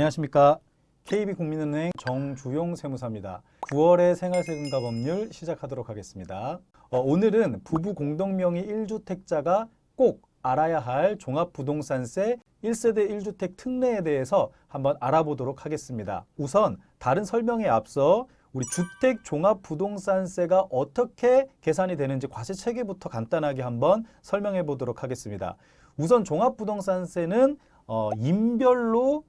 안녕하십니까. KB국민은행 정주용 세무사입니다. 9월의 생활세금과 법률 시작하도록 하겠습니다. 어, 오늘은 부부 공동명의 1주택자가 꼭 알아야 할 종합부동산세 1세대 1주택 특례에 대해서 한번 알아보도록 하겠습니다. 우선 다른 설명에 앞서 우리 주택 종합 부동산세가 어떻게 계산이 되는지 과세 체계부터 간단하게 한번 설명해 보도록 하겠습니다. 우선 종합 부동산세는 어, 인별로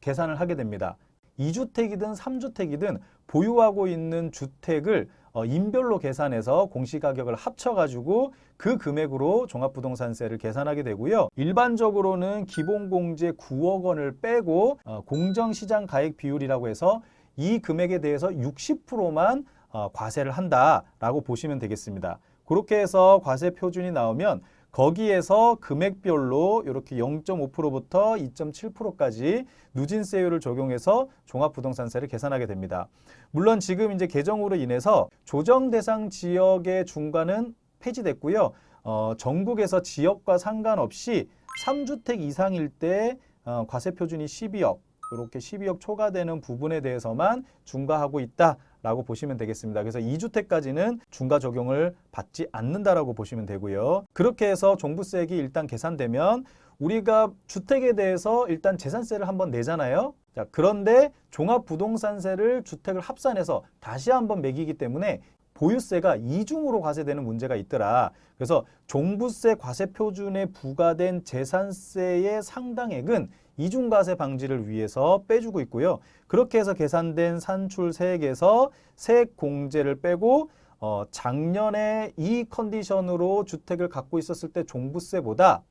계산을 하게 됩니다. 2주택이든 3주택이든 보유하고 있는 주택을 어, 인별로 계산해서 공시가격을 합쳐가지고 그 금액으로 종합부동산세를 계산하게 되고요. 일반적으로는 기본공제 9억 원을 빼고 어, 공정시장 가액 비율이라고 해서 이 금액에 대해서 60%만 어, 과세를 한다라고 보시면 되겠습니다. 그렇게 해서 과세 표준이 나오면 거기에서 금액별로 이렇게 0.5%부터 2.7%까지 누진세율을 적용해서 종합부동산세를 계산하게 됩니다. 물론 지금 이제 개정으로 인해서 조정 대상 지역의 중과는 폐지됐고요. 어, 전국에서 지역과 상관없이 3주택 이상일 때 어, 과세 표준이 12억 이렇게 12억 초과되는 부분에 대해서만 중과하고 있다 라고 보시면 되겠습니다. 그래서 2주택까지는 중과 적용을 받지 않는다라고 보시면 되고요. 그렇게 해서 종부세액이 일단 계산되면 우리가 주택에 대해서 일단 재산세를 한번 내잖아요. 자, 그런데 종합부동산세를 주택을 합산해서 다시 한번 매기기 때문에 보유세가 이중으로 과세되는 문제가 있더라. 그래서 종부세 과세 표준에 부과된 재산세의 상당액은 이중과세 방지를 위해서 빼주고 있고요. 그렇게 해서 계산된 산출세액에서 세액 공제를 빼고 어, 작년에 이 컨디션으로 주택을 갖고 있었을 때 종부세보다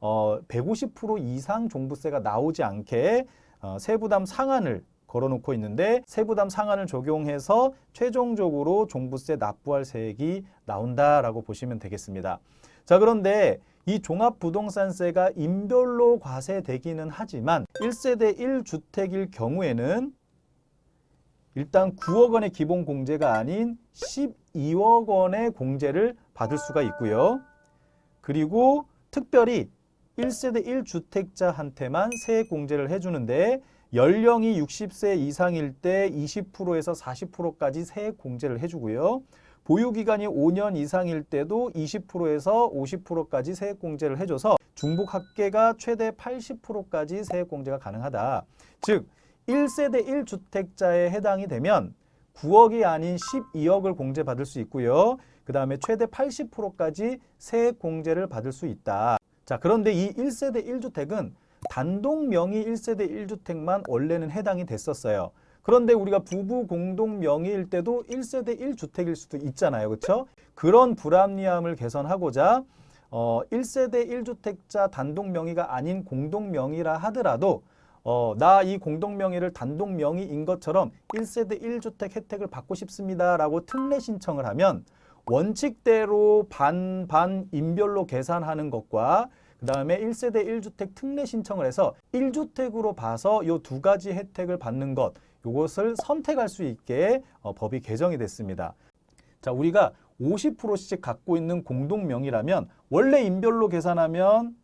어, 150% 이상 종부세가 나오지 않게 어, 세부담 상한을 걸어놓고 있는데 세부담 상한을 적용해서 최종적으로 종부세 납부할 세액이 나온다라고 보시면 되겠습니다. 자 그런데 이 종합부동산세가 인별로 과세되기는 하지만 1세대 1주택일 경우에는 일단 9억 원의 기본 공제가 아닌 12억 원의 공제를 받을 수가 있고요. 그리고 특별히 1세대 1주택자한테만 세액 공제를 해주는데 연령이 60세 이상일 때 20%에서 40%까지 세액 공제를 해주고요. 보유 기간이 5년 이상일 때도 20%에서 50%까지 세액 공제를 해줘서 중복 합계가 최대 80%까지 세액 공제가 가능하다. 즉 1세대 1주택자에 해당이 되면 9억이 아닌 12억을 공제받을 수 있고요. 그 다음에 최대 80%까지 세액 공제를 받을 수 있다. 자, 그런데 이 1세대 1주택은 단독 명의 1세대 1주택만 원래는 해당이 됐었어요. 그런데 우리가 부부 공동 명의일 때도 1세대 1주택일 수도 있잖아요. 그렇죠? 그런 불합리함을 개선하고자 어, 1세대 1주택자 단독 명의가 아닌 공동 명의라 하더라도 어, 나 이 공동 명의를 단독 명의인 것처럼 1세대 1주택 혜택을 받고 싶습니다라고 특례 신청을 하면 원칙대로 반반 인별로 계산하는 것과 그 다음에 1세대 1주택 특례 신청을 해서 1주택으로 봐서 이 두 가지 혜택을 받는 것, 이것을 선택할 수 있게 어, 법이 개정이 됐습니다. 자, 우리가 50%씩 갖고 있는 공동 명의라면 원래 인별로 계산하면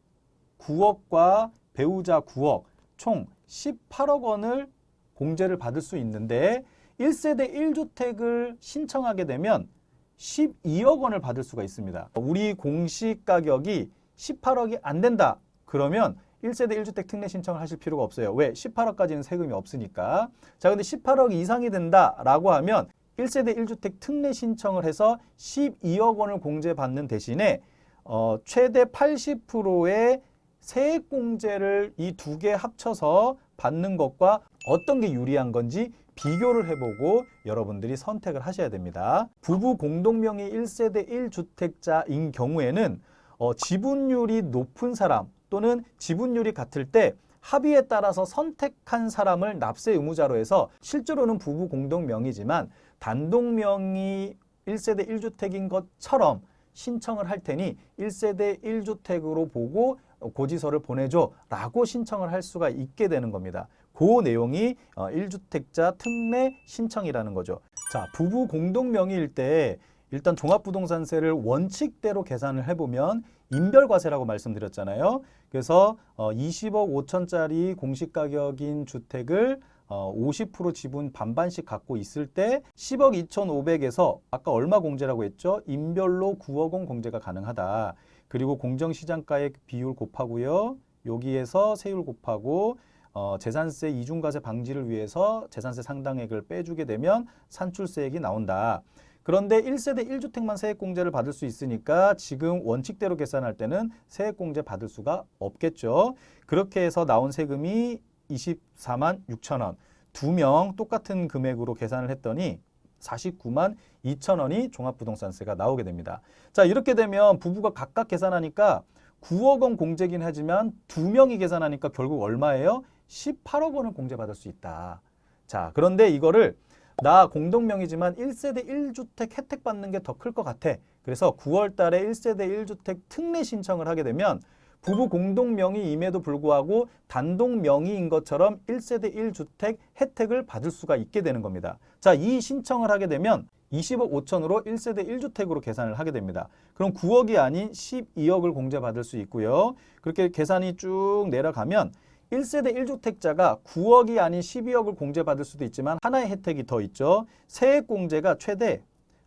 9억과 배우자 9억, 총 18억 원을 공제를 받을 수 있는데 1세대 1주택을 신청하게 되면 12억 원을 받을 수가 있습니다. 우리 공시 가격이 18억이 안 된다. 그러면 1세대 1주택 특례 신청을 하실 필요가 없어요. 왜? 18억까지는 세금이 없으니까. 자, 근데 18억 이상이 된다라고 하면 1세대 1주택 특례 신청을 해서 12억 원을 공제받는 대신에 어, 최대 80%의 세액 공제를 이 두 개 합쳐서 받는 것과 어떤 게 유리한 건지 비교를 해보고 여러분들이 선택을 하셔야 됩니다. 부부 공동명의 1세대 1주택자인 경우에는 어, 지분율이 높은 사람 또는 지분율이 같을 때 합의에 따라서 선택한 사람을 납세 의무자로 해서 실제로는 부부 공동 명의지만 단독 명의 1세대 1주택인 것처럼 신청을 할 테니 1세대 1주택으로 보고 고지서를 보내줘 라고 신청을 할 수가 있게 되는 겁니다. 그 내용이 어, 1주택자 특례 신청이라는 거죠. 자, 부부 공동 명의일 때 일단 종합부동산세를 원칙대로 계산을 해보면 인별과세라고 말씀드렸잖아요. 그래서 어, 20억 5천짜리 공시 가격인 주택을 어, 50% 지분 반반씩 갖고 있을 때 10억 2,500에서 아까 얼마 공제라고 했죠? 인별로 9억 원 공제가 가능하다. 그리고 공정시장가의 비율 곱하고요. 여기에서 세율 곱하고 어, 재산세 이중과세 방지를 위해서 재산세 상당액을 빼주게 되면 산출세액이 나온다. 그런데 1세대 1주택만 세액공제를 받을 수 있으니까 지금 원칙대로 계산할 때는 세액공제 받을 수가 없겠죠. 그렇게 해서 나온 세금이 24만 6천 원. 두 명 똑같은 금액으로 계산을 했더니 49만 2천 원이 종합부동산세가 나오게 됩니다. 자, 이렇게 되면 부부가 각각 계산하니까 9억 원 공제긴 하지만 두 명이 계산하니까 결국 얼마예요? 18억 원을 공제받을 수 있다. 자, 그런데 이거를 나 공동명의지만 1세대 1주택 혜택 받는 게 더 클 것 같아. 그래서 9월 달에 1세대 1주택 특례 신청을 하게 되면 부부 공동 명의임에도 불구하고 단독 명의인 것처럼 1세대 1주택 혜택을 받을 수가 있게 되는 겁니다. 자, 이 신청을 하게 되면 20억 5천으로 1세대 1주택으로 계산을 하게 됩니다. 그럼 9억이 아닌 12억을 공제받을 수 있고요. 그렇게 계산이 쭉 내려가면 1세대 1주택자가 9억이 아닌 12억을 공제받을 수도 있지만 하나의 혜택이 더 있죠. 세액 공제가 최대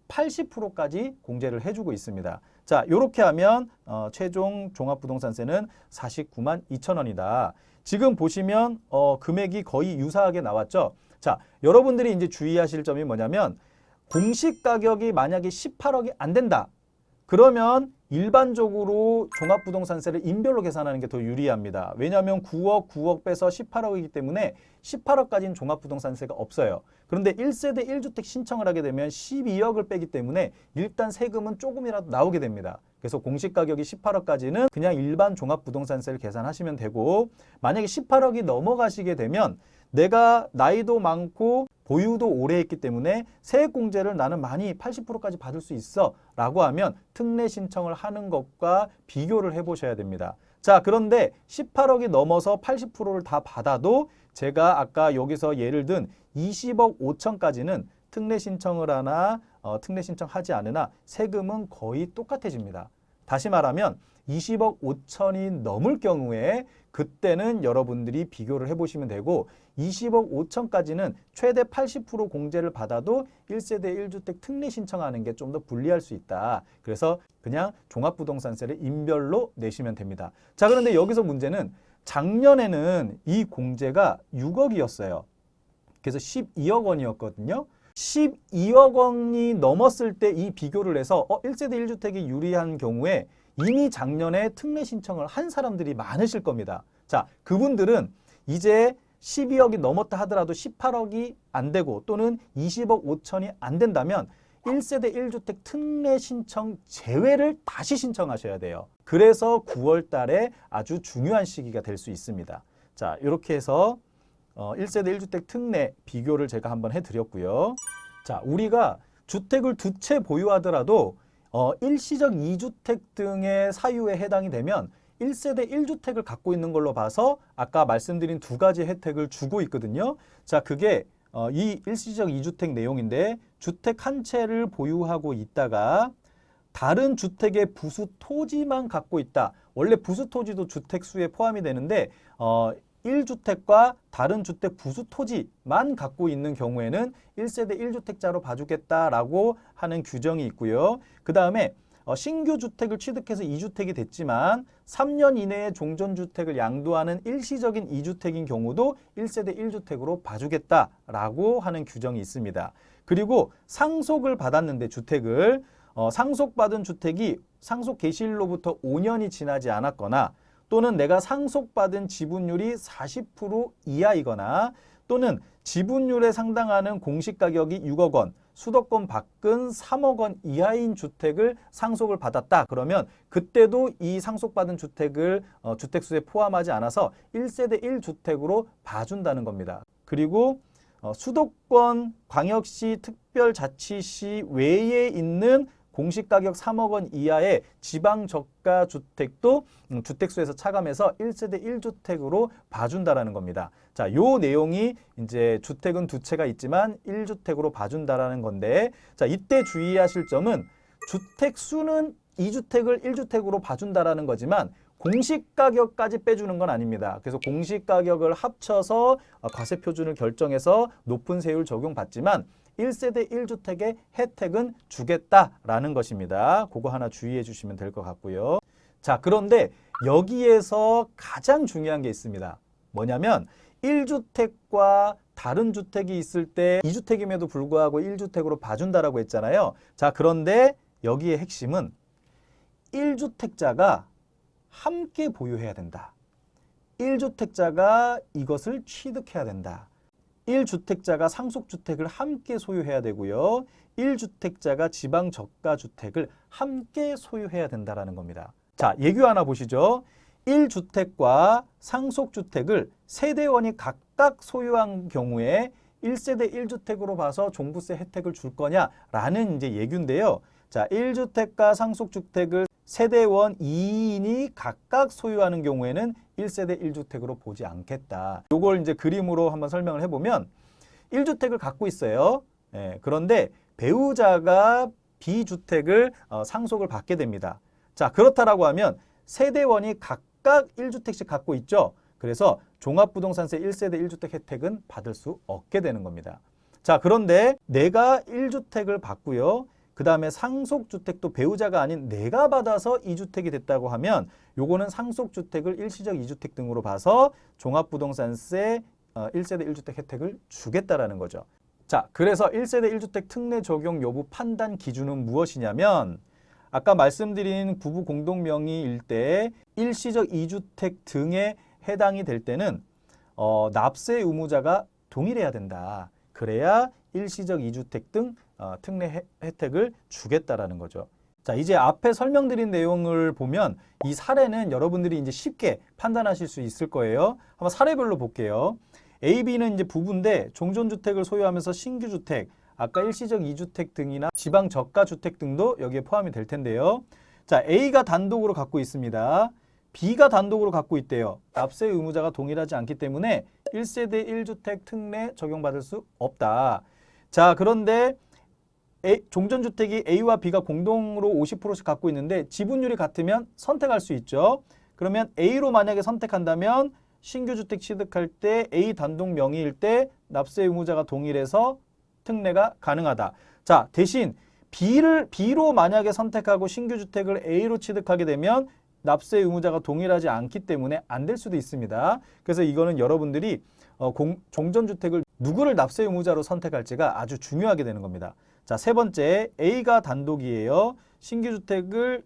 80%까지 공제를 해주고 있습니다. 자, 이렇게 하면 어, 최종 종합부동산세는 49만 2천 원이다. 지금 보시면 어, 금액이 거의 유사하게 나왔죠. 자, 여러분들이 이제 주의하실 점이 뭐냐면 공시 가격이 만약에 18억이 안 된다. 그러면 일반적으로 종합부동산세를 인별로 계산하는 게 더 유리합니다. 왜냐하면 9억, 9억 빼서 18억이기 때문에 18억까지는 종합부동산세가 없어요. 그런데 1세대 1주택 신청을 하게 되면 12억을 빼기 때문에 일단 세금은 조금이라도 나오게 됩니다. 그래서 공시 가격이 18억까지는 그냥 일반 종합부동산세를 계산하시면 되고 만약에 18억이 넘어가시게 되면 내가 나이도 많고 보유도 오래 했기 때문에 세액공제를 나는 많이 80%까지 받을 수 있어 라고 하면 특례 신청을 하는 것과 비교를 해보셔야 됩니다. 자, 그런데 18억이 넘어서 80%를 다 받아도 제가 아까 여기서 예를 든 20억 5천까지는 특례 신청을 하나 어, 특례 신청하지 않으나 세금은 거의 똑같아집니다. 다시 말하면 20억 5천이 넘을 경우에 그때는 여러분들이 비교를 해보시면 되고 20억 5천까지는 최대 80% 공제를 받아도 1세대 1주택 특례 신청하는 게 좀 더 불리할 수 있다. 그래서 그냥 종합부동산세를 인별로 내시면 됩니다. 자 그런데 여기서 문제는 작년에는 이 공제가 6억이었어요. 그래서 12억 원이었거든요. 12억 원이 넘었을 때 이 비교를 해서 어, 1세대 1주택이 유리한 경우에 이미 작년에 특례 신청을 한 사람들이 많으실 겁니다. 자, 그분들은 이제 12억이 넘었다 하더라도 18억이 안 되고 또는 20억 5천이 안 된다면 1세대 1주택 특례 신청 제외를 다시 신청하셔야 돼요. 그래서 9월 달에 아주 중요한 시기가 될 수 있습니다. 자, 이렇게 해서 어, 1세대 1주택 특례 비교를 제가 한번 해드렸고요. 자, 우리가 주택을 두 채 보유하더라도 어, 일시적 2주택 등의 사유에 해당이 되면 1세대 1주택을 갖고 있는 걸로 봐서 아까 말씀드린 두 가지 혜택을 주고 있거든요. 자, 그게 어, 이 일시적 2주택 내용인데 주택 한 채를 보유하고 있다가 다른 주택의 부수 토지만 갖고 있다. 원래 부수 토지도 주택 수에 포함이 되는데 어, 1주택과 다른 주택 부수 토지만 갖고 있는 경우에는 1세대 1주택자로 봐주겠다라고 하는 규정이 있고요. 그 다음에 어, 신규 주택을 취득해서 2주택이 됐지만 3년 이내에 종전주택을 양도하는 일시적인 2주택인 경우도 1세대 1주택으로 봐주겠다라고 하는 규정이 있습니다. 그리고 상속을 받았는데 주택을 어, 상속받은 주택이 상속 개시일로부터 5년이 지나지 않았거나 또는 내가 상속받은 지분율이 40% 이하이거나 또는 지분율에 상당하는 공시가격이 6억 원, 수도권 밖은 3억 원 이하인 주택을 상속을 받았다. 그러면 그때도 이 상속받은 주택을 어, 주택수에 포함하지 않아서 1세대 1주택으로 봐준다는 겁니다. 그리고 어, 수도권 광역시 특별자치시 외에 있는 공시 가격 3억 원 이하의 지방 저가 주택도 음, 주택수에서 차감해서 1세대 1주택으로 봐준다라는 겁니다. 자, 요 내용이 이제 주택은 두 채가 있지만 1주택으로 봐준다라는 건데 자, 이때 주의하실 점은 주택 수는 2주택을 1주택으로 봐준다라는 거지만 공시 가격까지 빼주는 건 아닙니다. 그래서 공시 가격을 합쳐서 어, 과세 표준을 결정해서 높은 세율 적용받지만 1세대 1주택의 혜택은 주겠다라는 것입니다. 그거 하나 주의해 주시면 될 것 같고요. 자, 그런데 여기에서 가장 중요한 게 있습니다. 뭐냐면 1주택과 다른 주택이 있을 때 2주택임에도 불구하고 1주택으로 봐준다라고 했잖아요. 자, 그런데 여기의 핵심은 1주택자가 함께 보유해야 된다. 1주택자가 이것을 취득해야 된다. 1주택자가 상속주택을 함께 소유해야 되고요. 1주택자가 지방 저가주택을 함께 소유해야 된다라는 겁니다. 자, 예규 하나 보시죠. 1주택과 상속주택을 세대원이 각각 소유한 경우에 1세대 1주택으로 봐서 종부세 혜택을 줄 거냐라는 이제 예규인데요. 자, 1주택과 상속주택을 세대원 2인이 각각 소유하는 경우에는 1세대 1주택으로 보지 않겠다. 요걸 이제 그림으로 한번 설명을 해보면 1주택을 갖고 있어요. 예, 그런데 배우자가 B주택을 어, 상속을 받게 됩니다. 자, 그렇다라고 하면 세대원이 각각 1주택씩 갖고 있죠. 그래서 종합부동산세 1세대 1주택 혜택은 받을 수 없게 되는 겁니다. 자, 그런데 내가 1주택을 받고요. 그 다음에 상속주택도 배우자가 아닌 내가 받아서 2주택이 됐다고 하면 요거는 상속주택을 일시적 2주택 등으로 봐서 종합부동산세 어, 1세대 1주택 혜택을 주겠다라는 거죠. 자, 그래서 1세대 1주택 특례 적용 여부 판단 기준은 무엇이냐면 아까 말씀드린 부부 공동 명의일 때 일시적 2주택 등에 해당이 될 때는 어, 납세 의무자가 동일해야 된다. 그래야 일시적 2주택 등 어, 특례 혜- 혜택을 주겠다라는 거죠. 자, 이제 앞에 설명드린 내용을 보면 이 사례는 여러분들이 이제 쉽게 판단하실 수 있을 거예요. 한번 사례별로 볼게요. A, B는 이제 부부인데 종전주택을 소유하면서 신규주택, 아까 일시적 2주택 등이나 지방 저가 주택 등도 여기에 포함이 될 텐데요. 자, A가 단독으로 갖고 있습니다. B가 단독으로 갖고 있대요. 납세 의무자가 동일하지 않기 때문에 1세대 1주택 특례 적용받을 수 없다. 자, 그런데 A, 종전주택이 A와 B가 공동으로 50%씩 갖고 있는데 지분율이 같으면 선택할 수 있죠. 그러면 A로 만약에 선택한다면 신규 주택 취득할 때 A 단독 명의일 때 납세 의무자가 동일해서 특례가 가능하다. 자, 대신 B를 B로 만약에 선택하고 신규 주택을 A로 취득하게 되면 납세 의무자가 동일하지 않기 때문에 안 될 수도 있습니다. 그래서 이거는 여러분들이 어, 공, 종전주택을 누구를 납세 의무자로 선택할지가 아주 중요하게 되는 겁니다. 자, 세 번째 A가 단독이에요. 신규 주택을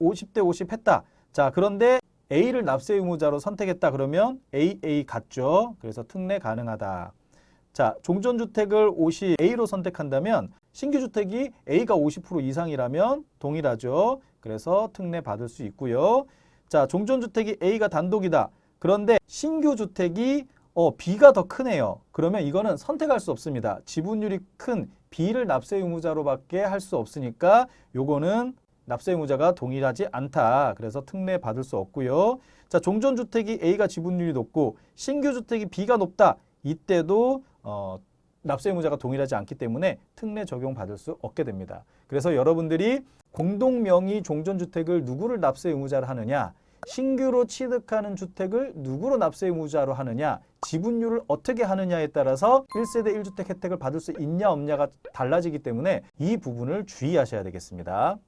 50대 50 했다. 자, 그런데 A를 납세 의무자로 선택했다 그러면 AA 같죠. 그래서 특례 가능하다. 자, 종전주택을 50 A로 선택한다면 신규 주택이 A가 50% 이상이라면 동일하죠. 그래서 특례 받을 수 있고요. 자, 종전주택이 A가 단독이다. 그런데 신규 주택이 어, B가 더 크네요. 그러면 이거는 선택할 수 없습니다. 지분율이 큰 B를 납세 의무자로밖에 할 수 없으니까 요거는 납세 의무자가 동일하지 않다. 그래서 특례 받을 수 없고요. 자, 종전 주택이 A가 지분율이 높고 신규 주택이 B가 높다. 이때도 어, 납세 의무자가 동일하지 않기 때문에 특례 적용 받을 수 없게 됩니다. 그래서 여러분들이 공동 명의 종전주택을 누구를 납세 의무자로 하느냐, 신규로 취득하는 주택을 누구로 납세 의무자로 하느냐, 지분율을 어떻게 하느냐에 따라서 1세대 1주택 혜택을 받을 수 있냐 없냐가 달라지기 때문에 이 부분을 주의하셔야 되겠습니다.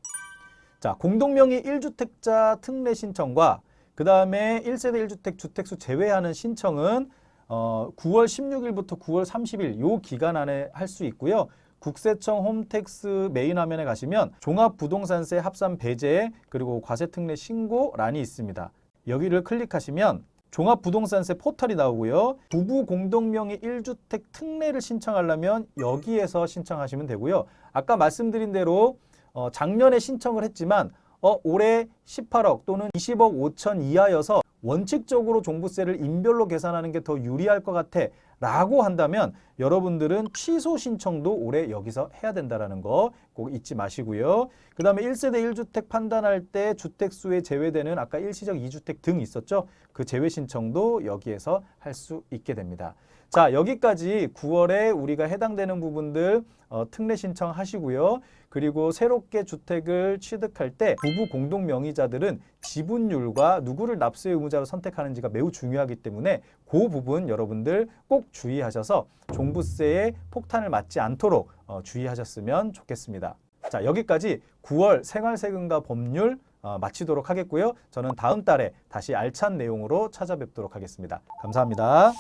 자, 공동명의 1주택자 특례 신청과 그 다음에 1세대 1주택 주택수 제외하는 신청은 어, 9월 16일부터 9월 30일 요 기간 안에 할 수 있고요. 국세청 홈택스 메인 화면에 가시면 종합부동산세 합산 배제 그리고 과세특례 신고란이 있습니다. 여기를 클릭하시면 종합부동산세 포털이 나오고요. 부부 공동명의 1주택 특례를 신청하려면 여기에서 신청하시면 되고요. 아까 말씀드린 대로 어, 작년에 신청을 했지만 어, 올해 18억 또는 20억 5천 이하여서 원칙적으로 종부세를 인별로 계산하는 게 더 유리할 것 같아 라고 한다면 여러분들은 취소 신청도 올해 여기서 해야 된다라는 거 꼭 잊지 마시고요. 그 다음에 1세대 1주택 판단할 때 주택수에 제외되는 아까 일시적 2주택 등 있었죠? 그 제외 신청도 여기에서 할 수 있게 됩니다. 자, 여기까지 9월에 우리가 해당되는 부분들 어, 특례 신청하시고요. 그리고 새롭게 주택을 취득할 때 부부 공동 명의자들은 지분율과 누구를 납세 의무자로 선택하는지가 매우 중요하기 때문에 그 부분 여러분들 꼭 주의하셔서 종부세의 폭탄을 맞지 않도록 어, 주의하셨으면 좋겠습니다. 자, 여기까지 9월 생활세금과 법률 어, 마치도록 하겠고요. 저는 다음 달에 다시 알찬 내용으로 찾아뵙도록 하겠습니다. 감사합니다.